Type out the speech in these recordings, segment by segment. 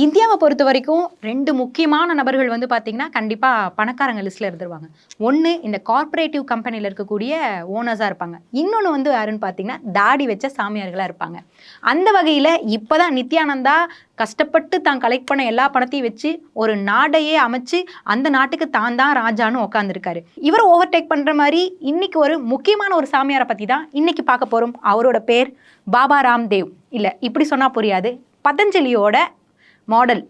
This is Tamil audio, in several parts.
இந்தியாவை பொறுத்த வரைக்கும் ரெண்டு முக்கியமான நபர்கள் வந்து பார்த்தீங்கன்னா கண்டிப்பாக பணக்காரங்க லிஸ்ட்டில் இருந்துருவாங்க. ஒன்று இந்த கார்ப்பரேட்டிவ் கம்பெனியில் இருக்கக்கூடிய ஓனர்ஸாக இருப்பாங்க. இன்னொன்று வந்து யாருன்னு பார்த்தீங்கன்னா தாடி வச்ச சாமியார்களாக இருப்பாங்க. அந்த வகையில் இப்போ தான் நித்யானந்தா கஷ்டப்பட்டு தான் கலெக்ட் பண்ண எல்லா பணத்தையும் வச்சு ஒரு நாடையே அமைச்சு அந்த நாட்டுக்கு தான் தான் ராஜான்னு உட்காந்துருக்காரு இவர் ஓவர்டேக் பண்ணுற மாதிரி இன்னைக்கு ஒரு முக்கியமான ஒரு சாமியாரை பற்றி தான் இன்னைக்கு பார்க்க போகிறோம் அவரோட பேர் பாபா ராம்தேவ். இல்லை இப்படி சொன்னால் புரியாது. பதஞ்சலியோட மாடல்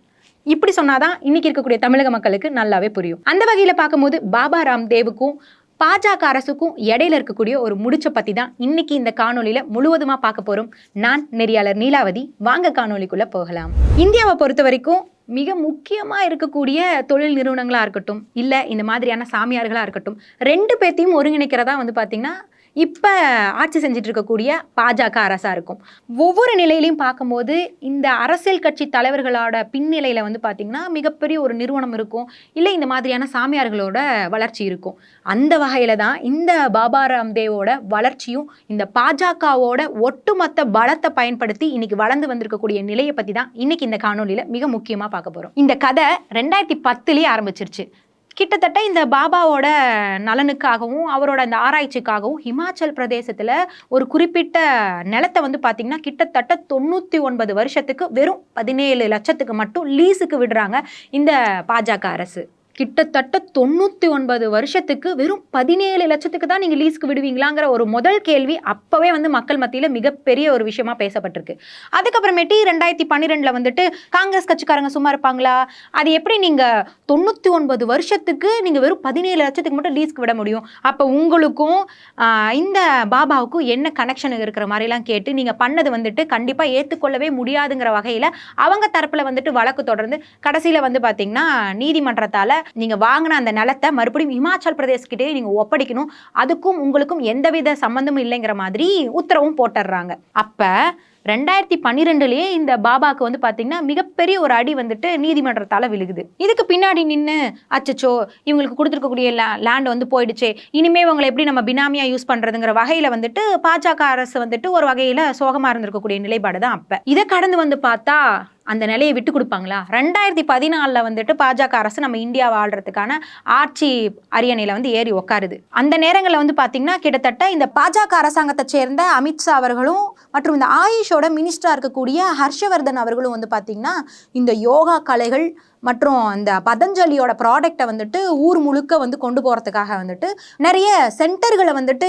இப்படி சொன்னாதான் இன்னைக்கு இருக்கக்கூடிய தமிழக மக்களுக்கு நல்லாவே புரியும். அந்த வகையில் பார்க்கும்போது பாபா ராம்தேவுக்கும் பாஜக அரசுக்கும் இடையில இருக்கக்கூடிய ஒரு முடிச்ச பத்தி தான் இன்னைக்கு இந்த காணொலியில முழுவதுமா பார்க்க போறோம். நான் நெறியாளர் நீலாவதி வாங்க காணொலிக்குள்ள போகலாம். இந்தியாவை பொறுத்த வரைக்கும் மிக முக்கியமாக இருக்கக்கூடிய தொழில் நிறுவனங்களாக இருக்கட்டும் இல்லை இந்த மாதிரியான சாமியார்களாக இருக்கட்டும் ரெண்டு பேர்த்தையும் ஒருங்கிணைக்கிறதா வந்து பார்த்திங்கன்னா இப்போ ஆட்சி செஞ்சுட்டு இருக்கக்கூடிய பாஜக அரசாக இருக்கும். ஒவ்வொரு நிலையிலையும் பார்க்கும்போது இந்த அரசியல் கட்சி தலைவர்களோட பின்னிலையில் வந்து பார்த்திங்கன்னா மிகப்பெரிய ஒரு நிறுவனம் இருக்கும். இல்லை இந்த மாதிரியான சாமியார்களோட வளர்ச்சி இருக்கும். அந்த வகையில் தான் இந்த பாபா ராம்தேவோட வளர்ச்சியும் இந்த பாஜகவோட ஒட்டுமொத்த பலத்தை பயன்படுத்தி இன்னைக்கு வளர்ந்து வந்திருக்கக்கூடிய நிலையை பற்றி தான் இன்னைக்கு இந்த காணொலியில் மிக முக்கியமாக பார்க்க போகிறோம் இந்த கதை ரெண்டாயிரத்தி பத்துலேயே ஆரம்பிச்சிருச்சு. கிட்டத்தட்ட இந்த பாபாவோட நலனுக்காகவும் அவரோட அந்த ஆராய்ச்சிக்காகவும் ஹிமாச்சல் பிரதேசத்தில் ஒரு குறிப்பிட்ட நிலத்தை வந்து பார்த்திங்கன்னா கிட்டத்தட்ட தொண்ணூற்றி ஒன்பது வருஷத்துக்கு வெறும் பதினேழு லட்சத்துக்கு மட்டும் லீஸுக்கு விடுறாங்க இந்த பாஜக அரசு. கிட்டத்தட்ட தொண்ணூற்றி ஒன்பது வருஷத்துக்கு வெறும் பதினேழு லட்சத்துக்கு தான் நீங்கள் லீஸ்க்கு விடுவீங்களாங்கிற ஒரு முதல் கேள்வி அப்போவே வந்து மக்கள் மத்தியில் மிகப்பெரிய ஒரு விஷயமா பேசப்பட்டிருக்கு. அதுக்கப்புறமேட்டு ரெண்டாயிரத்தி பன்னிரெண்டில் வந்துட்டு காங்கிரஸ் கட்சிக்காரங்க சும்மா இருப்பாங்களா? அது எப்படி நீங்கள் தொண்ணூற்றி ஒன்பது வருஷத்துக்கு நீங்கள் வெறும் பதினேழு லட்சத்துக்கு மட்டும் லீஸ்க்கு விட முடியும்? அப்போ உங்களுக்கும் இந்த பாபாவுக்கும் என்ன கனெக்ஷன் இருக்கிற மாதிரிலாம் கேட்டு நீங்கள் பண்ணது வந்துட்டு கண்டிப்பாக ஏற்றுக்கொள்ளவே முடியாதுங்கிற வகையில் அவங்க தரப்பில் வந்துட்டு வழக்கு தொடர்ந்து கடைசியில் வந்து பார்த்திங்கன்னா நீதிமன்றத்தால் நீங்கள் வாங்கின அந்த நிலத்தை மறுபடியும் இமாச்சல் பிரதேஷ்கிட்டே நீங்கள் ஒப்படைக்கணும். அதுக்கும் உங்களுக்கும் எந்தவித சம்மந்தமும் இல்லைங்கிற மாதிரி உத்தரவும் போட்டுடுறாங்க. அப்போ ரெண்டாயிரத்தி பன்னிரெண்டுலேயே இந்த பாபாக்கு வந்து பார்த்தீங்கன்னா மிகப்பெரிய ஒரு அடி வந்துட்டு நீதிமன்றத்தால் விழுகுது. இதுக்கு பின்னாடி நின்று அச்சச்சோ இவங்களுக்கு கொடுத்துருக்கக்கூடிய லேண்ட் வந்து போயிடுச்சே. இனிமேல் இவங்களை எப்படி நம்ம பினாமியாக யூஸ் பண்ணுறதுங்கிற வகையில் வந்துட்டு பாஜக அரசு வந்துட்டு ஒரு வகையில் சோகமாக இருந்திருக்கக்கூடிய நிலைப்பாடு தான் அப்போ. இதை கடந்து வந்து பார்த்தா அந்த நிலையை விட்டு கொடுப்பாங்களா? ரெண்டாயிரத்தி பதினாலில் வந்துட்டு பாஜக அரசு நம்ம இந்தியாவை ஆள்றதுக்கான ஆட்சி அரியணையில் வந்து ஏறி உக்காருது. அந்த நேரங்களில் வந்து பார்த்திங்கன்னா கிட்டத்தட்ட இந்த பாஜக அரசாங்கத்தை சேர்ந்த அமித்ஷா அவர்களும் மற்றும் இந்த ஆயுஷோட மினிஸ்டராக இருக்கக்கூடிய ஹர்ஷவர்தன் அவர்களும் வந்து பார்த்திங்கன்னா இந்த யோகா கலைகள் மற்றும் இந்த பதஞ்சலியோட ப்ராடக்டை வந்துட்டு ஊர் முழுக்க வந்து கொண்டு போகிறதுக்காக வந்துட்டு நிறைய சென்டர்களை வந்துட்டு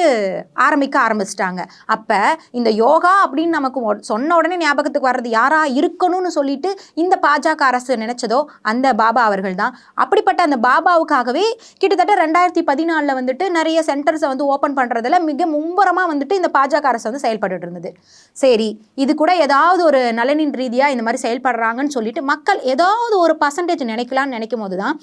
ஆரம்பிக்க ஆரம்பிச்சிட்டாங்க. அப்போ இந்த யோகா அப்படின்னு நமக்கு ஒ- சொன்ன உடனே ஞாபகத்துக்கு வர்றது யாராக இருக்கணும்னு சொல்லிட்டு இந்த பாஜக அரசு நினைச்சதோ அந்த பாபா அவர்கள் தான். அப்படிப்பட்ட அந்த பாபாவுக்காகவே கிட்டத்தட்ட ரெண்டாயிரத்தி பதினாலில் வந்துட்டு நிறைய சென்டர்ஸை வந்து ஓப்பன் பண்ணுறதுல மிக மும்பரமாக வந்துட்டு இந்த பாஜக அரசு வந்து செயல்பட்டுட்டு இருந்தது. சரி இது கூட ஏதாவது ஒரு நலனின் ரீதியாக இந்த மாதிரி செயல்படுறாங்கன்னு சொல்லிட்டு மக்கள் ஏதாவது ஒரு பர்சன்டேஜ் நினைக்கலாம்னு நினைக்கும் போது தான்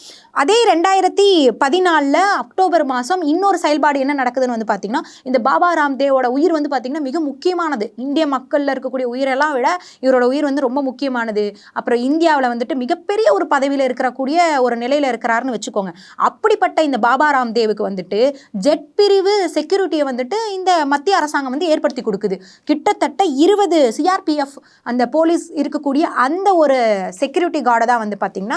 அதே ரெண்டாயிரத்தி பதினாலில் அக்டோபர் மாதம் இன்னொரு செயல்பாடு என்ன நடக்குதுன்னு வந்து பார்த்திங்கன்னா இந்த பாபா ராம்தேவோட உயிர் வந்து பார்த்திங்கன்னா மிக முக்கியமானது. இந்திய மக்களில் இருக்கக்கூடிய உயிரெல்லாம் விட இவரோட உயிர் வந்து ரொம்ப முக்கியமானது. அப்புறம் இந்தியாவில் வந்துட்டு மிகப்பெரிய ஒரு பதவியில் இருக்கக்கூடிய ஒரு நிலையில் இருக்கிறாருன்னு வச்சுக்கோங்க. அப்படிப்பட்ட இந்த பாபா ராம்தேவுக்கு வந்துட்டு ஜெட் பிரிவு செக்யூரிட்டியை வந்துட்டு இந்த மத்திய அரசாங்கம் வந்து ஏற்படுத்தி கொடுக்குது. கிட்டத்தட்ட இருபது சிஆர்பிஎஃப் அந்த போலீஸ் இருக்கக்கூடிய அந்த ஒரு செக்யூரிட்டி கார்டை தான் வந்து பார்த்திங்கன்னா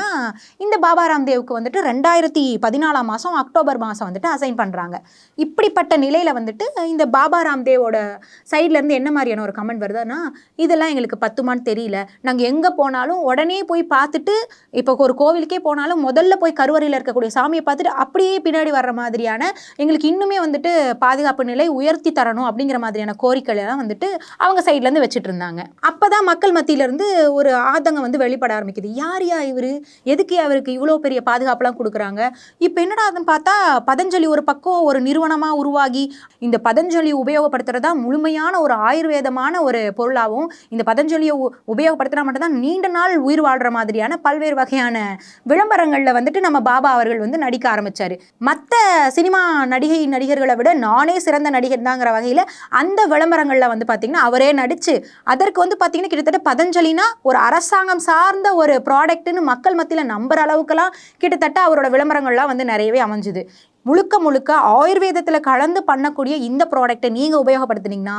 இந்த பாபா ராம்தேவுக்கு வந்துட்டு ரெண்டாயிரத்தி பதினாலாம் மாதம் அக்டோபர் மாதம் வந்துட்டு அசைன் பண்ணுறாங்க இப்படிப்பட்ட நிலையில் வந்துட்டு இந்த பாபா ராம்தேவோட சைட்லேருந்து என்ன மாதிரியான ஒரு கமெண்ட் வருதுன்னா இதெல்லாம் எங்களுக்கு பத்துமான்னு தெரியல. நாங்கள் எங்கே போனாலும் உடனே போய் பார்த்துட்டு இப்போ ஒரு கோவிலுக்கே போனாலும் முதல்ல போய் கருவறையில் இருக்கக்கூடிய சாமியை பார்த்துட்டு அப்படியே பின்னாடி வர்ற மாதிரியான எங்களுக்கு இன்னுமே வந்துட்டு பாதுகாப்பு நிலை உயர்த்தி தரணும் அப்படிங்கிற மாதிரியான கோரிக்கைலாம் வந்துட்டு அவங்க சைட்லேருந்து வச்சுட்டு இருந்தாங்க. அப்போ தான் மக்கள் மத்தியிலேருந்து ஒரு ஆதங்கம் வந்து வெளிப்பட ஆரம்பிக்குது. யார் யா இவர்? எதுக்கு அவருக்கு இவ்வளோ பெரிய பாதுகாப்புலாம் கொடுக்குறாங்க? இப்போ என்னடா அதுன்னு பார்த்தா பதஞ்சலி ஒரு பக்கம் ஒரு நிறுவனமாக உருவாகி இந்த பதஞ்சலி உபயோகப்படுத்துகிறதா முழுமையான ஒரு ஆயுர்வேதமான ஒரு பொருளாகவும் இந்த பதஞ்சலியை உ- உபயோகப்படுத்தினா மட்டும்தான் நீண்ட நாள் உயிர் வாழ்கிற மாதிரியான பல்வேறு வகையான விளம்பரங்களில் வந்துட்டு நம்ம பாபா அவர்கள் வந்து நடிக்க ஆரம்பித்தார் மற்ற சினிமா நடிகை நடிகர்களை விட நானே சிறந்த நடிகர் தாங்கிற வகையில் அந்த விளம்பரங்களில் வந்து பார்த்திங்கன்னா அவரே நடித்து அதற்கு வந்து பார்த்திங்கன்னா கிட்டத்தட்ட பதஞ்சலினா ஒரு அரசாங்கம் சார்ந்த ஒரு ப்ராடக்ட்னு மக்கள் மத்தியில் நம்புற அளவுக்கெல்லாம் கிட்டத்தட்ட அவரோட விளம்பரங்கள்லாம் வந்து நிறையவே அமைஞ்சுது. முழுக்க முழுக்க ஆயுர்வேதத்தில் கலந்து பண்ணக்கூடிய இந்த ப்ராடக்ட்டை நீங்கள் உபயோகப்படுத்துனீங்கன்னா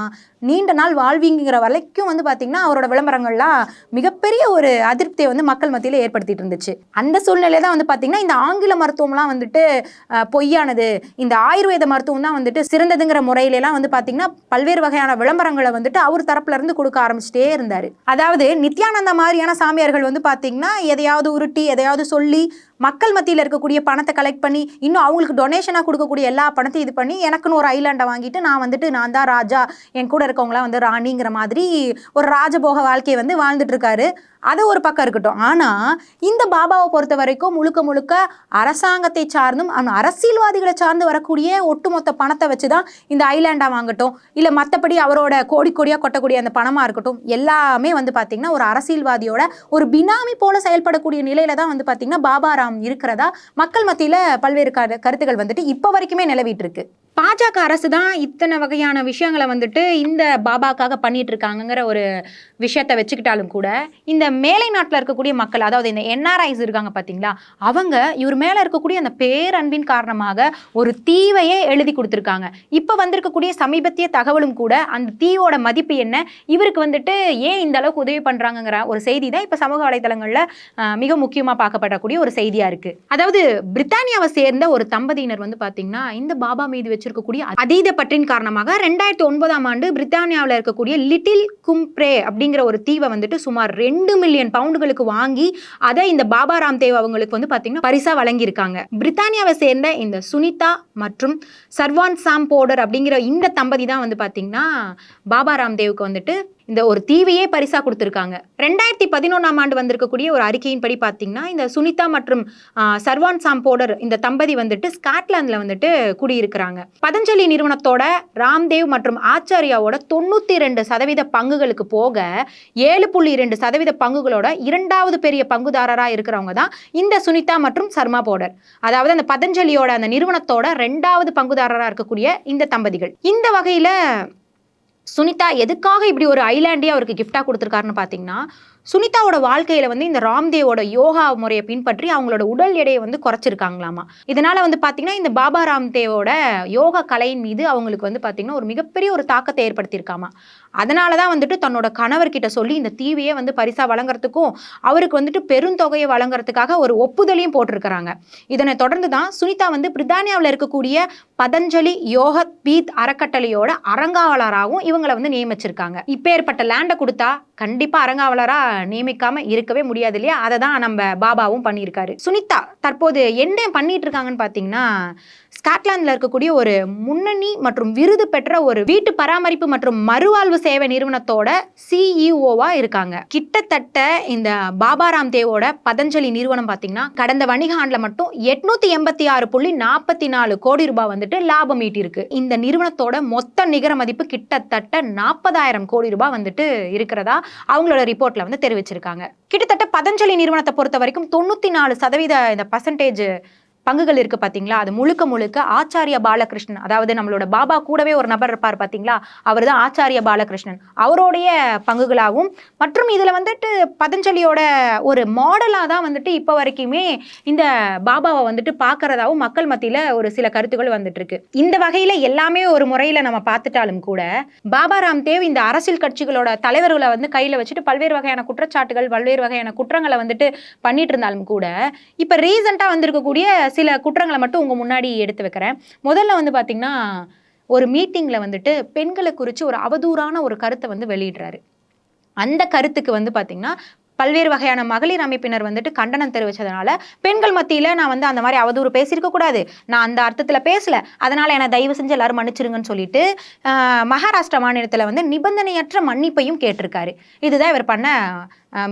நீண்ட நாள் வாழ்வீங்கிற வரைக்கும் வந்து பார்த்தீங்கன்னா அவரோட விளம்பரங்கள்லாம் மிகப்பெரிய ஒரு அதிருப்தியை வந்து மக்கள் மத்தியில் ஏற்படுத்திட்டு இருந்துச்சு. அந்த சூழ்நிலை தான் வந்து பார்த்தீங்கன்னா இந்த ஆங்கில மருத்துவம்லாம் வந்துட்டு பொய்யானது இந்த ஆயுர்வேத மருத்துவம் தான் வந்துட்டு சிறந்ததுங்கிற முறையிலலாம் வந்து பார்த்தீங்கன்னா பல்வேறு வகையான விளம்பரங்களை வந்துட்டு அவர் தரப்புலேருந்து கொடுக்க ஆரம்பிச்சிட்டே இருந்தார். அதாவது நித்யானந்தா மாதிரியான சாமியார்கள் வந்து பார்த்தீங்கன்னா எதையாவது உருட்டி எதையாவது சொல்லி மக்கள் மத்தியில் இருக்கக்கூடிய பணத்தை கலெக்ட் பண்ணி இன்னும் அவங்களுக்கு டொனேஷனாக கொடுக்கக்கூடிய எல்லா பணத்தையும் இது பண்ணி எனக்குன்னு ஒரு ஐலாண்டை வாங்கிட்டு நான் வந்துட்டு நான் தான் ராஜா என் கூட இருக்கவங்களாம் வந்து ராணிங்கிற மாதிரி ஒரு ராஜபோக வாழ்க்கையை வந்து வாழ்ந்துட்டு இருக்காரு. அது ஒரு பக்கம் இருக்கட்டும். ஆனால் இந்த பாபாவை பொறுத்த வரைக்கும் முழுக்க முழுக்க அரசாங்கத்தை சார்ந்தும் அரசியல்வாதிகளை சார்ந்து வரக்கூடிய ஒட்டுமொத்த பணத்தை வச்சு தான் இந்த ஐலேண்டாக வாங்கட்டும். இல்லை மற்றபடி அவரோட கோடி கோடியாக கொட்டக்கூடிய அந்த பணமாக இருக்கட்டும். எல்லாமே வந்து பார்த்திங்கன்னா ஒரு அரசியல்வாதியோட ஒரு பினாமி போல செயல்படக்கூடிய நிலையில தான் வந்து பார்த்திங்கன்னா பாபாராம் இருக்கிறதா மக்கள் மத்தியில் பல்வேறு கரு கருத்துக்கள் வந்துட்டு இப்போ வரைக்குமே நிலவிட்டு இருக்கு. பாஜக அரசு தான் இத்தனை வகையான விஷயங்களை வந்துட்டு இந்த பாபாக்காக பண்ணிட்டு இருக்காங்கங்கிற ஒரு விஷயத்தை வச்சுக்கிட்டாலும் கூட இந்த மேலை நாட்டில் இருக்கக்கூடிய மக்கள் அதாவது இந்த என்ஆர்ஐஸ் இருக்காங்க பார்த்தீங்களா அவங்க இவர் மேலே இருக்கக்கூடிய அந்த பேரன்பின் காரணமாக ஒரு தீவையே எழுதி கொடுத்துருக்காங்க. இப்போ வந்திருக்கக்கூடிய சமீபத்திய தகவலும் கூட அந்த தீவோட மதிப்பு என்ன இவருக்கு வந்துட்டு ஏன் இந்த அளவுக்கு உதவி பண்ணுறாங்கங்கிற ஒரு செய்தி தான் இப்போ சமூக வலைதளங்களில் மிக முக்கியமாக பார்க்கப்படக்கூடிய ஒரு செய்தியாக இருக்குது அதாவது பிரித்தானியாவை சேர்ந்த ஒரு தம்பதியினர் வந்து பார்த்தீங்கன்னா இந்த பாபா மீது வச்சு வச்சிருக்கக்கூடிய அதீத பற்றின் காரணமாக ரெண்டாயிரத்தி ஒன்பதாம் ஆண்டு பிரித்தானியாவில் இருக்கக்கூடிய லிட்டில் கும்ப்ரே அப்படிங்கிற ஒரு தீவை வந்துட்டு சுமார் ரெண்டு மில்லியன் பவுண்டுகளுக்கு வாங்கி அதை இந்த பாபா ராம்தேவ் அவங்களுக்கு வந்து பார்த்தீங்கன்னா பரிசா வழங்கியிருக்காங்க. பிரித்தானியாவை சேர்ந்த இந்த சுனிதா மற்றும் சர்வான் சாம் போடர் அப்படிங்கிற இந்த தம்பதி தான் வந்து பார்த்தீங்கன்னா பாபா ராம்தேவுக்கு வந்துட்டு இந்த ஒரு தீவையே பரிசா கொடுத்துருக்காங்க. ரெண்டாயிரத்தி பதினொன்றாம் ஆண்டு வந்திருக்கக்கூடிய ஒரு அறிக்கையின்படி பார்த்தீங்கன்னா இந்த சுனிதா மற்றும் சர்வான் சாம் போடர் இந்த தம்பதி வந்துட்டு ஸ்காட்லாந்தில் வந்துட்டு குடியிருக்கிறாங்க. பதஞ்சலி நிறுவனத்தோட ராம்தேவ் மற்றும் ஆச்சாரியாவோட தொண்ணூற்றி ரெண்டு சதவீத பங்குகளுக்கு போக ஏழு புள்ளி இரண்டு சதவீத பங்குகளோட இரண்டாவது பெரிய பங்குதாரராக இருக்கிறவங்க தான் இந்த சுனிதா மற்றும் சர்மா போடர். அதாவது அந்த பதஞ்சலியோட அந்த நிறுவனத்தோட ரெண்டாவது பங்குதாரராக இருக்கக்கூடிய இந்த தம்பதிகள். இந்த வகையில் சுனிதா எதுக்காக இப்படி ஒரு ஐலாண்டே அவருக்கு கிஃப்டாக கொடுத்துருக்காருன்னு பார்த்தீங்கன்னா சுனிதாவோட வாழ்க்கையில் வந்து இந்த ராம்தேவோட யோகா முறையை பின்பற்றி அவங்களோட உடல் எடையை வந்து குறைச்சிருக்காங்களாமா? இதனால் வந்து பார்த்திங்கன்னா இந்த பாபா ராம்தேவோட யோகா கலையின் மீது அவங்களுக்கு வந்து பார்த்தீங்கன்னா ஒரு மிகப்பெரிய ஒரு தாக்கத்தை ஏற்படுத்தியிருக்காமா? அதனால தான் வந்துட்டு தன்னோட கணவர்கிட்ட சொல்லி இந்த தீவையே வந்து பரிசா வழங்குறதுக்கும் அவருக்கு வந்துட்டு பெருந்தொகையை வழங்குறதுக்காக ஒரு ஒப்புதலையும் போட்டிருக்கிறாங்க. இதனை தொடர்ந்து தான் சுனிதா வந்து பிரித்தானியாவில் இருக்கக்கூடிய பதஞ்சலி யோக பீத் அறக்கட்டளையோட அறங்காவலராகவும் இவங்களை வந்து நியமிச்சிருக்காங்க. இப்பேற்பட்ட லேண்டை கொடுத்தா கண்டிப்பா அரங்காவலராக நியமிக்காம இருக்கவே முடியாது இல்லையா? அதை தான் நம்ம பாபாவும் பண்ணியிருக்காரு. சுனிதா தற்போது என்ன பண்ணிட்டு இருக்காங்கன்னு பார்த்தீங்கன்னா ஸ்காட்லாந்தில் இருக்கக்கூடிய ஒரு முன்னணி மற்றும் விருது பெற்ற ஒரு வீட்டு பராமரிப்பு மற்றும் மறுவாழ்வு சேவை நிறுவனத்தோட சிஇஓவா இருக்காங்க. கிட்டத்தட்ட இந்த பாபாராம் தேவோட பதஞ்சலி நிறுவனம் பார்த்தீங்கன்னா கடந்த வணிக ஆண்டுல மட்டும் எட்நூத்தி எண்பத்தி ஆறு புள்ளி நாற்பத்தி நாலு கோடி ரூபாய் வந்துட்டு லாபம் ஈட்டியிருக்கு. இந்த நிறுவனத்தோட மொத்த நிகர மதிப்பு கிட்டத்தட்ட நாற்பதாயிரம் கோடி ரூபாய் வந்துட்டு இருக்கிறதா அவங்களோட ரிப்போர்ட்ல வந்து தெரிவிச்சிருக்காங்க. கிட்டத்தட்ட பதஞ்சலி நிறுவனத்தை பொறுத்த வரைக்கும் தொண்ணூத்தி நாலு சதவீத இந்த பர்சன்டேஜ் பங்குகள் இருக்கு பாத்தீங்களா? அது முழுக்க முழுக்க ஆச்சாரிய பாலகிருஷ்ணன். அதாவது நம்மளோட பாபா கூடவே ஒரு நபர் இருப்பார் பாத்தீங்களா? அவர் தான் ஆச்சாரிய பாலகிருஷ்ணன். அவருடைய பங்குகளாகவும் மற்றும் இதுல வந்துட்டு பதஞ்சலியோட ஒரு மாடலா தான் வந்துட்டு இப்போ வரைக்குமே இந்த பாபாவை வந்துட்டு பார்க்கறதாவும் மக்கள் மத்தியில ஒரு சில கருத்துக்கள் வந்துட்டு இருக்கு இந்த வகையில எல்லாமே ஒரு முறையில நம்ம பார்த்துட்டாலும் கூட பாபா ராம்தேவ் இந்த அரசியல் கட்சிகளோட தலைவர்களை வந்து கையில வச்சுட்டு பல்வேறு வகையான குற்றச்சாட்டுகள் பல்வேறு வகையான குற்றங்களை வந்துட்டு பண்ணிட்டு இருந்தாலும் கூட இப்போ ரீசெண்டாக வந்திருக்கக்கூடிய சில குற்றங்களை மட்டும் உங்கள் முன்னாடி எடுத்து வைக்கிறேன். முதல்ல வந்து பார்த்திங்கன்னா ஒரு மீட்டிங்கில் வந்துட்டு பெண்களை குறித்து ஒரு அவதூறான ஒரு கருத்தை வந்து வெளியிடுறாரு. அந்த கருத்துக்கு வந்து பார்த்திங்கன்னா பல்வேறு வகையான மகளிர் அமைப்பினர் வந்துட்டு கண்டனம் தெரிவித்ததுனால பெண்கள் மத்தியில் நான் வந்து அந்த மாதிரி அவதூறு பேசியிருக்க கூடாது. நான் அந்த அர்த்தத்தில் பேசல. அதனால் என்னை தயவு செஞ்சு எல்லாரும் மன்னிச்சிருங்கன்னு சொல்லிட்டு மகாராஷ்டிரா மாநிலத்தில் வந்து நிபந்தனையற்ற மன்னிப்பையும் கேட்டிருக்காரு. இதுதான் இவர் பண்ண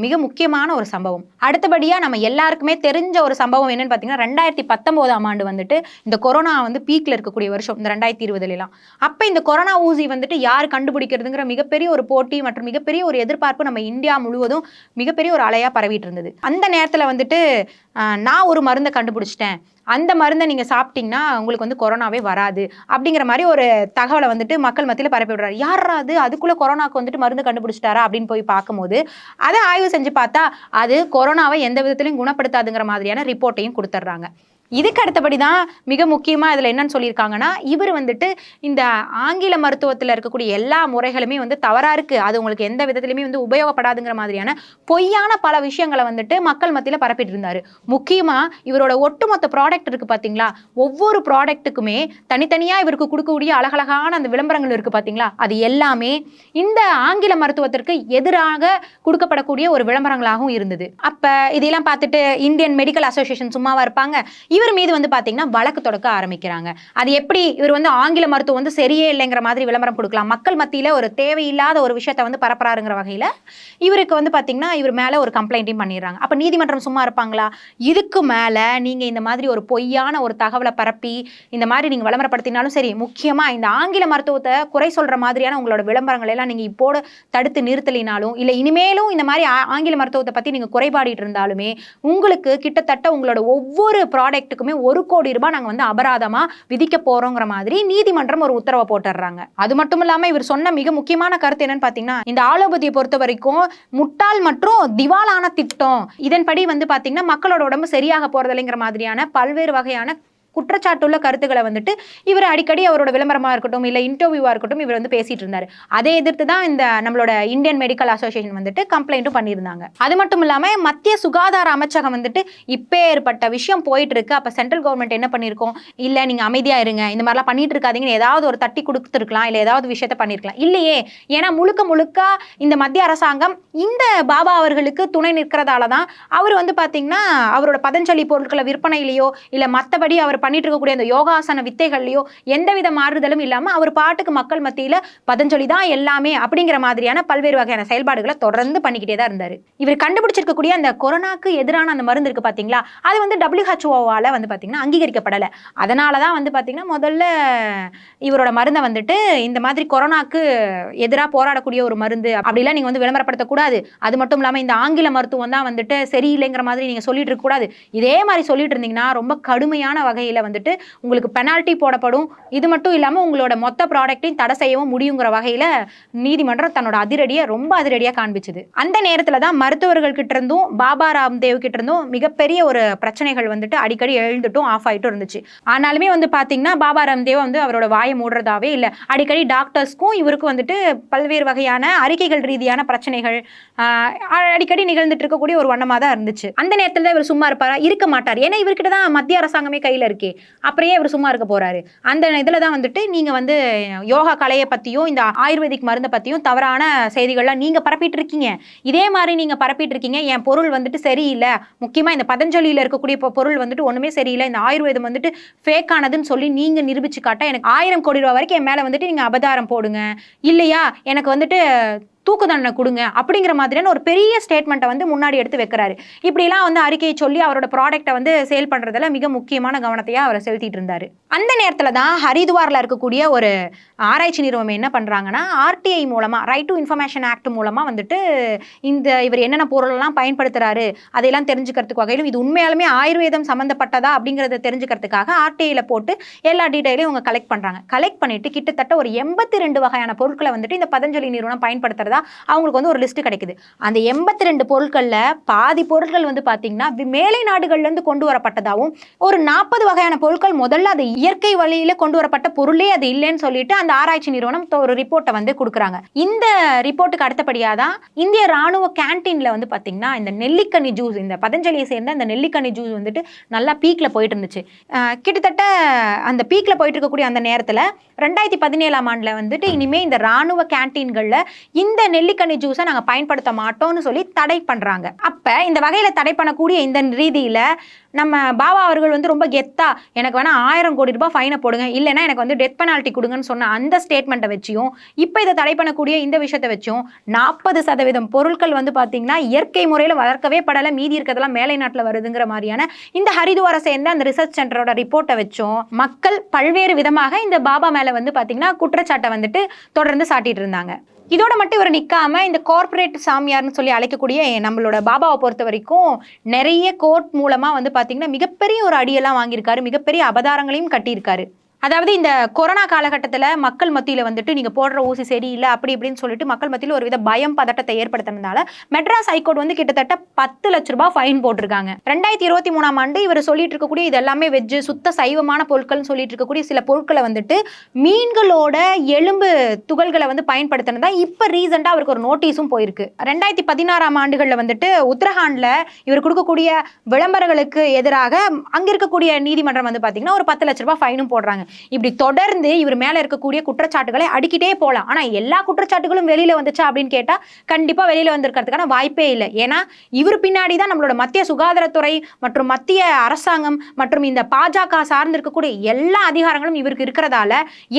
மிக முக்கியமான ஒரு சம்பவம். அடுத்தபடியாக நம்ம எல்லாருக்குமே தெரிஞ்ச ஒரு சம்பவம் என்னன்னு பார்த்தீங்கன்னா ரெண்டாயிரத்தி பத்தொம்போதாம் ஆண்டு வந்துட்டு இந்த கொரோனா வந்து பீக்கில் இருக்கக்கூடிய வருஷம் இந்த ரெண்டாயிரத்தி இருபதுலாம் அப்போ இந்த கொரோனா ஊசி வந்துட்டு யார் கண்டுபிடிக்கிறதுங்கிற மிகப்பெரிய ஒரு போட்டி மற்றும் மிகப்பெரிய ஒரு எதிர்பார்ப்பு நம்ம இந்தியா முழுவதும் மிகப்பெரிய ஒரு அலையாக பரவிட்டு இருந்தது. அந்த நேரத்தில் வந்துட்டு நான் ஒரு மருந்தை கண்டுபிடிச்சிட்டேன். அந்த மருந்தை நீங்கள் சாப்பிட்டீங்கன்னா உங்களுக்கு வந்து கொரோனாவே வராது அப்படிங்கிற மாதிரி ஒரு தகவலை வந்துட்டு மக்கள் மத்தியில் பரப்பி விடுறாரு. யாரா அது? அதுக்குள்ளே கொரோனாக்கு வந்துட்டு மருந்து கண்டுபிடிச்சிட்டாரா அப்படின்னு போய் பார்க்கும்போது அதை ஆய்வு செஞ்சு பார்த்தா அது கொரோனாவை எந்த விதத்திலையும் குணப்படுத்தாதுங்கிற மாதிரியான ரிப்போர்ட்டையும் கொடுத்துட்றாங்க இதுக்கு அடுத்தபடி தான் மிக முக்கியமாக இதில் என்னன்னு சொல்லியிருக்காங்கன்னா இவர் வந்துட்டு இந்த ஆங்கில மருத்துவத்தில் இருக்கக்கூடிய எல்லா முறைகளுமே வந்து தவறாக இருக்குது அது உங்களுக்கு எந்த விதத்துலையுமே வந்து உபயோகப்படாதுங்கிற மாதிரியான பொய்யான பல விஷயங்களை வந்துட்டு மக்கள் மத்தியில் பரப்பிட்டு இருந்தார். முக்கியமாக இவரோட ஒட்டுமொத்த ப்ராடக்ட் இருக்குது பார்த்தீங்களா ஒவ்வொரு ப்ராடக்ட்டுக்குமே தனித்தனியாக இவருக்கு கொடுக்கக்கூடிய அழகழகான அந்த விளம்பரங்கள் இருக்குது பார்த்தீங்களா அது எல்லாமே இந்த ஆங்கில மருத்துவத்திற்கு எதிராக கொடுக்கப்படக்கூடிய ஒரு விளம்பரங்களாகவும் இருந்தது. அப்போ இதெல்லாம் பார்த்துட்டு இந்தியன் மெடிக்கல் அசோசியேஷன் சும்மாவா இருப்பாங்க. இவர் இவர் மீது வந்து பார்த்தீங்கன்னா வழக்கு தொடக்க ஆரம்பிக்கிறாங்க. அது எப்படி இவர் வந்து ஆங்கில மருத்துவம் வந்து சரியே இல்லைங்கிற மாதிரி விளம்பரம் கொடுக்கலாம். மக்கள் மத்தியில் ஒரு தேவையில்லாத ஒரு விஷயத்தை வந்து பரப்புறாருங்கிற வகையில் இவருக்கு வந்து பார்த்தீங்கன்னா இவர் மேலே ஒரு கம்ப்ளைண்ட்டையும் பண்ணிடுறாங்க. அப்போ நீதிமன்றம் சும்மா இருப்பாங்களா? இதுக்கு மேலே நீங்கள் இந்த மாதிரி ஒரு பொய்யான ஒரு தகவலை பரப்பி இந்த மாதிரி நீங்கள் விளம்பரப்படுத்தினாலும் சரி முக்கியமாக இந்த ஆங்கில மருத்துவத்தை குறை சொல்கிற மாதிரியான உங்களோட விளம்பரங்களை எல்லாம் நீங்கள் இப்போது தடுத்து நிறுத்தலினாலும் இல்லை இனிமேலும் இந்த மாதிரி ஆங்கில மருத்துவத்தை பற்றி நீங்கள் குறைபாடிட்டு இருந்தாலுமே உங்களுக்கு கிட்டத்தட்ட உங்களோட ஒவ்வொரு ப்ராடக்ட் ப்ராஜெக்ட்டுக்குமே ஒரு கோடி ரூபாய் நாங்கள் வந்து அபராதமாக விதிக்க போகிறோங்கிற மாதிரி நீதிமன்றம் ஒரு உத்தரவை போட்டுடுறாங்க. அது மட்டும் இல்லாமல் இவர் சொன்ன மிக முக்கியமான கருத்து என்னன்னு பார்த்தீங்கன்னா இந்த ஆலோபதியை பொறுத்த வரைக்கும் முட்டாள் மற்றும் திவாலான திட்டம். இதன்படி வந்து பார்த்தீங்கன்னா மக்களோட உடம்பு சரியாக போகிறதில்லைங்கிற மாதிரியான பல்வேறு வகையான குற்றச்சாட்டுள்ள கருத்துக்களை வந்துட்டு இவர் அடிக்கடி அவரோட விளம்பரமாக இருக்கட்டும் இல்லை இன்டர்வியூவாக இருக்கட்டும் இவர் வந்து பேசிட்டு இருந்தார். அதை எதிர்த்து தான் இந்த நம்மளோட இந்தியன் மெடிக்கல் அசோசியேஷன் வந்துட்டு கம்ப்ளைண்ட்டும் பண்ணியிருந்தாங்க. அது மட்டும் இல்லாமல் மத்திய சுகாதார அமைச்சகம் வந்துட்டு இப்போ ஏற்பட்ட விஷயம் போயிட்டு இருக்கு. அப்போ சென்ட்ரல் கவர்மெண்ட் என்ன பண்ணியிருக்கோம் இல்லை நீங்கள் அமைதியாக இருங்க. இந்த மாதிரிலாம் பண்ணிட்டு இருக்காதீங்கன்னு ஏதாவது ஒரு தட்டி கொடுத்துருக்கலாம் இல்லை ஏதாவது விஷயத்த பண்ணியிருக்கலாம் இல்லையே. ஏன்னா முழுக்க முழுக்க இந்த மத்திய அரசாங்கம் இந்த பாபா அவர்களுக்கு துணை நிற்கிறதால தான் அவர் வந்து பார்த்தீங்கன்னா அவரோட பதஞ்சலி பொருட்களை விற்பனையிலையோ இல்லை மற்றபடி அவர் பண்ணிட்டு இருக்கக்கூடிய அந்த யோகாசன வித்தைகள்லையோ எந்தவித மாறுதலும் இல்லாமல் அவர் பாட்டுக்கு மக்கள் மத்தியில் பதஞ்சொலி தான் எல்லாமே அப்படிங்கிற மாதிரியான பல்வேறு வகையான செயல்பாடுகளை தொடர்ந்து பண்ணிக்கிட்டே தான் இருந்தார். இவர் கண்டுபிடிச்சிருக்கக்கூடிய அந்த கொரோனாக்கு எதிரான அந்த மருந்து இருக்கு பார்த்தீங்களா அது வந்து டபிள்யூஹெச்ஓவால் வந்து பார்த்தீங்கன்னா அங்கீகரிக்கப்படலை. அதனால தான் வந்து பார்த்தீங்கன்னா முதல்ல இவரோட மருந்தை வந்துட்டு இந்த மாதிரி கொரோனாக்கு எதிராக போராடக்கூடிய ஒரு மருந்து அப்படிலாம் நீங்கள் வந்து விளம்பரப்படுத்தக்கூடாது அது மட்டும் இல்லாமல் இந்த ஆங்கில மருத்துவம் தான் வந்துட்டு சரியில்லைங்கிற மாதிரி நீங்கள் சொல்லிட்டு இருக்கக்கூடாது இதே மாதிரி சொல்லிட்டு இருந்தீங்கன்னா ரொம்ப கடுமையான வகையில் வந்துட்டு உங்களுக்கு பெனால்ட்டி போடப்படும். இது மட்டும் இல்லாமல் உங்களோட மொத்த ப்ராடக்ட்டையும் தடை செய்யவும் முடியுங்கிற வகையில் நீதிமன்றம் தன்னோட அதிரடியை ரொம்ப அதிரடியாக காண்பிச்சுது. அந்த நேரத்தில் தான் மருத்துவர்கள் கிட்ட இருந்தும் பாபா ராம்தேவ் கிட்ட இருந்தும் மிகப்பெரிய ஒரு பிரச்சனைகள் வந்துட்டு அடிக்கடி எழுந்துட்டும் ஆஃப் ஆகிட்டும் இருந்துச்சு. ஆனாலுமே வந்து பார்த்தீங்கன்னா பாபா ராம்தேவ் வந்து அவரோட வாயை மூடுறதாவே இல்லை. அடிக்கடி டாக்டர்ஸ்க்கும் இவருக்கும் வந்துட்டு பல்வேறு வகையான அறிக்கைகள் ரீதியான பிரச்சனைகள் ஆஹ், அடிக்கடி நிகழ்ந்துட்டு இருக்கக்கூடிய ஒரு வண்ணமாக தான் இருந்துச்சு. அந்த நேரத்தில் தான் இவர் சும்மா இருப்பாரா? இருக்க மாட்டார். ஏன்னா இவர்கிட்ட தான் மத்திய அரசாங்கமே கையில் இருக்கு. ஓகே. அப்புறையே இவர் சும்மா இருக்க போறாரு. அந்த இதில் தான் வந்துட்டு நீங்கள் வந்து யோகா கலையை பற்றியும் இந்த ஆயுர்வேதிக் மருந்தை பற்றியும் தவறான செய்திகள்லாம் நீங்கள் பரப்பிட்டு இருக்கீங்க இதே மாதிரி நீங்கள் பரப்பிட்டு இருக்கீங்க என் பொருள் வந்துட்டு சரியில்லை. முக்கியமாக இந்த பதஞ்சலியில் இருக்கக்கூடிய பொருள் வந்துட்டு ஒன்றுமே சரியில்லை. இந்த ஆயுர்வேதம் வந்துட்டு ஃபேக் ஆனதுன்னு சொல்லி நீங்கள் நிரூபிச்சு காட்ட எனக்கு ஆயிரம் கோடி ரூபா வரைக்கும் என் மேலே வந்துட்டு நீங்கள் அபதாரம் போடுங்க. இல்லையா? எனக்கு வந்துட்டு தூக்கு தண்டனை கொடுங்க அப்படிங்கிற மாதிரியான ஒரு பெரிய ஸ்டேட்மெண்ட்டை வந்து முன்னாடி எடுத்து வைக்கிறாரு. இப்படிலாம் வந்து அறிக்கையை சொல்லி அவரோட ப்ராடக்ட்டை வந்து சேல் பண்ணுறதுல மிக முக்கியமான கவனத்தையாக அவர் செலுத்திட்டு இருந்தார். அந்த நேரத்தில் தான் ஹரித்வாரில் இருக்கக்கூடிய ஒரு ஆராய்ச்சி நிறுவனம் என்ன பண்ணுறாங்கன்னா ஆர்டிஐ மூலமாக ரைட் டு இன்ஃபர்மேஷன் ஆக்ட் மூலமாக வந்துட்டு இந்த இவர் என்னென்ன பொருளெல்லாம் பயன்படுத்துகிறாரு அதையெல்லாம் தெரிஞ்சுக்கிறதுக்கு வகையிலும் இது உண்மையாலுமே ஆயுர்வேதம் சம்மந்தப்பட்டதா அப்படிங்கிறத தெரிஞ்சுக்கிறதுக்காக ஆர்டிஐயில் போட்டு எல்லா டீட்டெயிலையும் இவங்க கலெக்ட் பண்ணுறாங்க கலெக்ட் பண்ணிட்டு கிட்டத்தட்ட ஒரு எண்பத்தி ரெண்டு வகையான பொருட்களை வந்துட்டு இந்த பதஞ்சலி நிறுவனம் பயன்படுத்துறது அவங்களுக்கு வந்து ஒரு லிஸ்ட் கிடைக்குது. அந்த எண்பத்தி ரெண்டு பொருட்களில் பாதி பொருட்கள் வந்து பார்த்தீங்கன்னா மேலை நாடுகள்லேருந்து கொண்டு வரப்பட்டதாகவும் ஒரு நாற்பது வகையான பொருட்கள் முதல்ல அது இயற்கை வழியில் கொண்டு வரப்பட்ட பொருளே அது இல்லைன்னு சொல்லிட்டு அந்த ஆராய்ச்சி நிறுவனம் ஒரு ரிப்போர்ட்டை வந்து கொடுக்குறாங்க. இந்த ரிப்போர்ட்டுக்கு அடுத்தபடியாக தான் இந்திய ராணுவ கேன்டீனில் வந்து பார்த்தீங்கன்னா இந்த நெல்லிக்கனி ஜூஸ் இந்த பதஞ்சலியை சேர்ந்த அந்த நெல்லிக்கனி ஜூஸ் வந்துட்டு நல்லா பீக்கில் போயிட்டு இருந்துச்சு. கிட்டத்தட்ட அந்த பீக்கில் போயிட்டு இருக்கக்கூடிய அந்த நேரத்தில் ரெண்டாயிரத்தி பதினேழாம் ஆண்டில் வந்துட்டு இனிமேல் இந்த ராணுவ கேன்டீன்களில் இந்த நெல்லிக்கனி ஜூஸை நாங்கள் பயன்படுத்த மாட்டோம்னு சொல்லி தடை பண்ணுறாங்க அப்போ இந்த வகையில் தடை பண்ணக்கூடிய இந்த ரீதியில் நம்ம பாபா அவர்கள் வந்து ரொம்ப கெத்தா எனக்கு வேணால் ஆயிரம் கோடி ரூபாய் ஃபைனை போடுங்க இல்லைன்னா எனக்கு வந்து டெத் பெனால்ட்டி கொடுங்கன்னு சொன்ன அந்த ஸ்டேட்மெண்ட்டை வச்சியும் இப்போ இதை தடை பண்ணக்கூடிய இந்த விஷயத்தை வச்சும் நாற்பது சதவீதம் பொருட்கள் வந்து பார்த்தீங்கன்னா இயற்கை முறையில் வளர்க்கவே படலை மீதி இருக்கிறதெல்லாம் மேலை நாட்டில் வருதுங்கிற மாதிரியான இந்த ஹரிதுவாரை சேர்ந்த அந்த ரிசர்ச் சென்டரோட ரிப்போர்ட்டை வச்சும் மக்கள் பல்வேறு விதமாக இந்த பாபா மேலே வந்து பார்த்தீங்கன்னா குற்றச்சாட்டை வந்துட்டு தொடர்ந்து சாட்டிட்டு இருந்தாங்க. இதோட மட்டும் இவர் நிற்காம இந்த கார்ப்பரேட் சாமியார்னு சொல்லி அழைக்கக்கூடிய நம்மளோட பாபாவை பொறுத்த வரைக்கும் நிறைய கோர்ட் மூலமாக வந்து பார்த்தீங்கன்னா மிகப்பெரிய ஒரு அடியெல்லாம் வாங்கியிருக்காரு. மிகப்பெரிய அபதாரங்களையும் கட்டியிருக்காரு. அதாவது இந்த கொரோனா காலகட்டத்தில் மக்கள் மத்தியில் வந்துட்டு நீங்கள் போடுற ஊசி சரியில்லை அப்படி இப்படின்னு சொல்லிட்டு மக்கள் மத்தியில் ஒரு வித பயம் பதட்டத்தை ஏற்படுத்தினதால மெட்ராஸ் ஹைகோர்ட் வந்து கிட்டத்தட்ட பத்து லட்ச ரூபாய் ஃபைன் போட்டிருக்காங்க. ரெண்டாயிரத்தி இருபத்தி மூணாம் ஆண்டு இவர் சொல்லிட்டு இருக்கக்கூடிய இது எல்லாமே வெஜ்ஜு சுத்த சைவமான பொருட்கள்னு சொல்லிட்டு இருக்கக்கூடிய சில பொருட்களை வந்துட்டு மீன்களோட எலும்பு துகள்களை வந்து பயன்படுத்தினதா இப்போ ரீசெண்டாக அவருக்கு ஒரு நோட்டீஸும் போயிருக்கு. ரெண்டாயிரத்தி பதினாறாம் ஆண்டுகளில் வந்துட்டு உத்தரகாண்டில் இவர் கொடுக்கக்கூடிய விளம்பரங்களுக்கு எதிராக அங்கே இருக்கக்கூடிய நீதிமன்றம் வந்து பார்த்தீங்கன்னா ஒரு பத்து லட்ச ரூபாய் ஃபைனும் போடுறாங்க. இப்படி தொடர்ந்து இவர் மேலே இருக்கக்கூடிய குற்றச்சாட்டுகளை அடிக்கிட்டே போகலாம் ஆனால் எல்லா குற்றச்சாட்டுகளும் வெளியில் வந்துச்சா அப்படின்னு கேட்டால் கண்டிப்பாக வெளியில் வந்திருக்கிறதுக்கான வாய்ப்பே இல்லை. ஏன்னா இவர் பின்னாடி தான் நம்மளோட மத்திய சுகாதாரத்துறை மற்றும் மத்திய அரசாங்கம் மற்றும் இந்த பாஜக சார்ந்து இருக்கக்கூடிய எல்லா அதிகாரங்களும் இவருக்கு இருக்கிறதால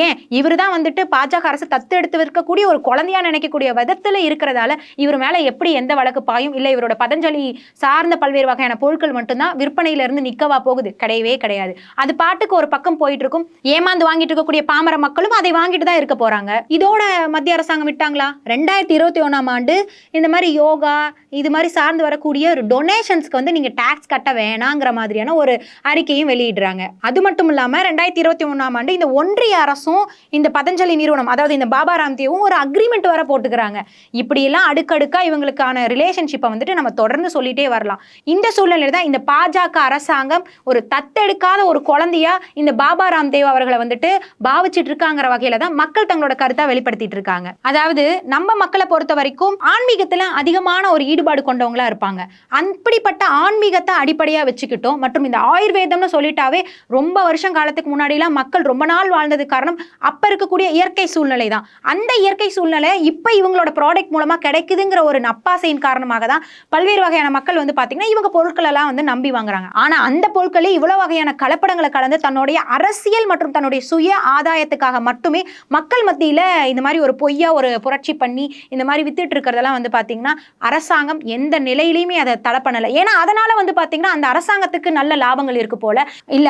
ஏன் இவர் தான் வந்துட்டு பாஜக அரசு தத்து எடுத்து இருக்கக்கூடிய ஒரு குழந்தையா நினைக்கக்கூடிய விதத்தில் இருக்கிறதால இவர் மேலே எப்படி எந்த வழக்கு பாயும்? இல்லை இவரோட பதஞ்சலி சார்ந்த பல்வேறு வகையான பொருட்கள் மட்டும்தான் விற்பனையிலிருந்து நிற்கவா போகுது? கிடையவே கிடையாது. அது பாட்டுக்கு ஒரு பக்கம் போயிட்டு இருக்கும். ஏமாந்து வாங்கிட்டு இருக்கக்கூடிய பாமர மக்களும் அதை வாங்கிட்டு தான் இருக்க போறாங்க. இதோட மத்திய அரசாங்கம் விட்டாங்களா? ரெண்டாயிரத்தி இருபத்தி ஒன்றாம் ஆண்டு இந்த மாதிரி யோகா இது மாதிரி சார்ந்து வரக்கூடிய ஒரு டொனேஷன்ஸ்க்கு வந்து நீங்க டாக்ஸ் கட்ட வேணாங்கிற மாதிரியான ஒரு அறிக்கையும் வெளியிடுறாங்க. அது மட்டும் இல்லாம ரெண்டாயிரத்தி இருபத்தி ஒன்றாம் ஆண்டு இந்த ஒன்றிய அரசும் இந்த பதஞ்சலி நிறுவனம் அதாவது இந்த பாபா ராம்தேவும் ஒரு அக்ரிமெண்ட் வர போட்டுக்கிறாங்க. இப்படியெல்லாம் அடுக்கடுக்கா இவங்களுக்கான ரிலேஷன்ஷிப்பை வந்துட்டு நம்ம தொடர்ந்து சொல்லிட்டே வரலாம். இந்த சூழ்நிலையில தான் இந்த பாஜக அரசாங்கம் ஒரு தத்தெடுக்காத ஒரு குழந்தையா இந்த பாபா ராம்தேவ் அவர்களை வந்துட்டு பாவிச்சிட்டு இருக்காங்கிற வகையில தான் மக்கள் தங்களோட கருத்தை வெளிப்படுத்திட்டு இருக்காங்க அதாவது நம்ம மக்களை பொறுத்த வரைக்கும் ஆன்மீகத்துல அதிகமான ஒரு ஈடுபாடு கொண்டவங்களா இருப்பாங்க. அப்படிப்பட்ட ஆன்மீகத்தை அடிப்படையா வச்சுக்கிட்டோம். மற்றும் இந்த ஆயுர்வேதம்னு சொல்லிட்டாவே ரொம்ப வருஷம் காலத்துக்கு முன்னாடிலாம் மக்கள் ரொம்ப நாள் வாழ்ந்தது காரணம் அப்ப இருக்கக்கூடிய இயற்கை சூழ்நிலை தான். அந்த இயற்கை சூழ்நிலை இப்ப இவங்களோட ப்ராடக்ட் மூலமா கிடைக்குதுங்கிற ஒரு நப்பாசையின் காரணமாக தான் பல்வேறு வகையான மக்கள் வந்து பாத்தீங்கன்னா இவங்க பொருட்கள் எல்லாம் வந்து நம்பி வாங்குறாங்க. ஆனா அந்த பொருட்களே இவ்வளவு வகையான கலப்படங்களை கலந்து தன்னுடைய அரசியல் மற்றும் மற்றும் தன்னுடைய சுய ஆதாயத்துக்காக மட்டுமே மக்கள் மத்தியில் இந்த மாதிரி ஒரு பொய்யா ஒரு புரட்சி பண்ணி இந்த மாதிரி வித்துட்டு இருக்கிறதெல்லாம் வந்து பார்த்தீங்கன்னா அரசாங்கம் எந்த நிலையிலையுமே அதை தடை பண்ணலை. ஏன்னா அதனால வந்து பார்த்தீங்கன்னா அந்த அரசாங்கத்துக்கு நல்ல லாபங்கள் இருக்கு போல. இல்ல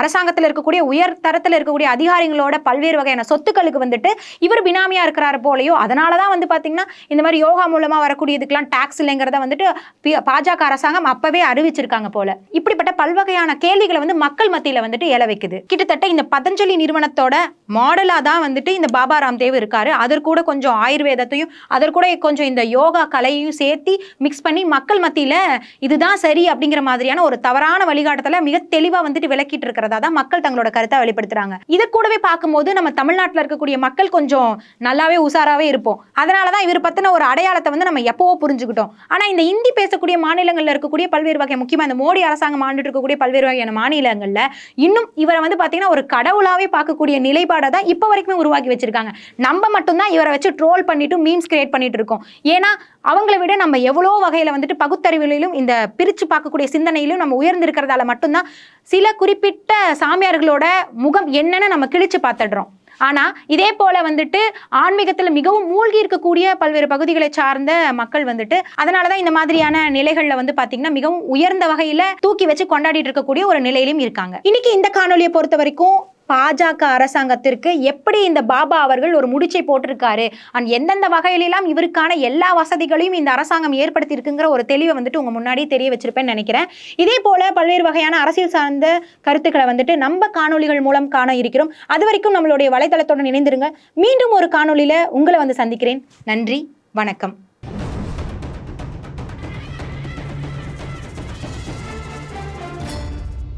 அரசாங்கத்தில் இருக்கக்கூடிய உயர் தரத்தில் இருக்கக்கூடிய அதிகாரிகளோட பல்வேறு வகையான சொத்துக்களுக்கு வந்துட்டு இவர் பினாமியா இருக்கிறாரு போலயோ அதனாலதான் வந்து பார்த்தீங்கன்னா இந்த மாதிரி யோகா மூலமா வரக்கூடியதுக்கெல்லாம் டாக்ஸ் இல்லைங்கிறத வந்துட்டு பாஜக அரசாங்கம் அப்பவே அறிவிச்சிருக்காங்க போல. இப்படிப்பட்ட பல்வகையான கேள்விகளை வந்து மக்கள் மத்தியில் வந்துட்டு எழ வைக்குது. கிட்டத்தட்ட இந்த பதஞ்சலி நிறுவனத்தோட மாடலாக தான் வந்துட்டு இந்த பாபா ராம்தேவ் இருக்காரு. அதற்கூட கொஞ்சம் ஆயுர்வேதத்தையும் அதற்கூட கொஞ்சம் இந்த யோகா கலையையும் சேர்த்து மிக்ஸ் பண்ணி மக்கள் மத்தியில் இதுதான் சரி அப்படிங்கிற மாதிரியான ஒரு தவறான வழிகாட்டத்தில் மிக தெளிவாக வந்துட்டு விளக்கிட்டு இருக்கிறதா தான் மக்கள் தங்களோட கருத்தை வெளிப்படுத்துறாங்க. இது கூடவே பார்க்கும்போது நம்ம தமிழ்நாட்டில் இருக்கக்கூடிய மக்கள் கொஞ்சம் நல்லாவே உஷாராகவே இருப்போம். அதனால தான் இவர் பற்றின ஒரு அடையாளத்தை வந்து நம்ம எப்போவோ புரிஞ்சுக்கிட்டோம். ஆனால் இந்த இந்தி பேசக்கூடிய மாநிலங்களில் இருக்கக்கூடிய பல்வேறு வகை முக்கியமாக இந்த மோடி அரசாங்கம் ஆண்டுட்டு இருக்கக்கூடிய பல்வேறு வகையான மாநிலங்களில் இன்னும் இவரை வந்து பார்த்தீங்கன்னா ஒரு கடவுளாவே பார்க்கக்கூடிய நிலைப்பாடை தான் இப்போ வரைக்குமே உருவாக்கி வச்சிருக்காங்க. நம்ம மட்டும்தான் இவரை வச்சு ட்ரோல் பண்ணிட்டு மீம்ஸ் கிரியேட் பண்ணிட்டு இருக்கோம். ஏன்னா அவங்களை விட நம்ம எவ்வளோ வகையில் வந்துட்டு பகுத்தறிவிலும் இந்த பிரித்து பார்க்கக்கூடிய சிந்தனையிலும் நம்ம உயர்ந்திருக்கிறதால மட்டும்தான் சில குறிப்பிட்ட சாமியார்களோட முகம் என்னன்னு நம்ம கிழிச்சு பார்த்துடுறோம். ஆனா இதே போல வந்துட்டு ஆன்மீகத்தில் மிகவும் மூழ்கி இருக்கக்கூடிய பல்வேறு பகுதிகளை சார்ந்த மக்கள் வந்துட்டு அதனாலதான் இந்த மாதிரியான நிலைகள்ல வந்து பாத்தீங்கன்னா மிகவும் உயர்ந்த வகையில தூக்கி வச்சு கொண்டாடிட்டு இருக்கக்கூடிய ஒரு நிலையிலும் இருக்காங்க. இன்னைக்கு இந்த காணொலியை பொறுத்த வரைக்கும் பாஜக அரசாங்கத்திற்கு எப்படி இந்த பாபா அவர்கள் ஒரு முடிச்சை போட்டிருக்காரு? அண்ட் எந்தெந்த வகையிலெல்லாம் இவருக்கான எல்லா வசதிகளையும் இந்த அரசாங்கம் ஏற்படுத்தி இருக்குங்கிற ஒரு தெளிவை வந்துட்டு உங்க முன்னாடி தெரிய வச்சிருப்பேன்னு நினைக்கிறேன். இதே போல பல்வேறு வகையான அரசியல் சார்ந்த கருத்துக்களை வந்துட்டு நம்ம காணொலிகள் மூலம் காண இருக்கிறோம். அது வரைக்கும் நம்மளுடைய வலைதளத்துடன் இணைந்திருங்க. மீண்டும் ஒரு காணொளியில உங்களை வந்து சந்திக்கிறேன். நன்றி வணக்கம்.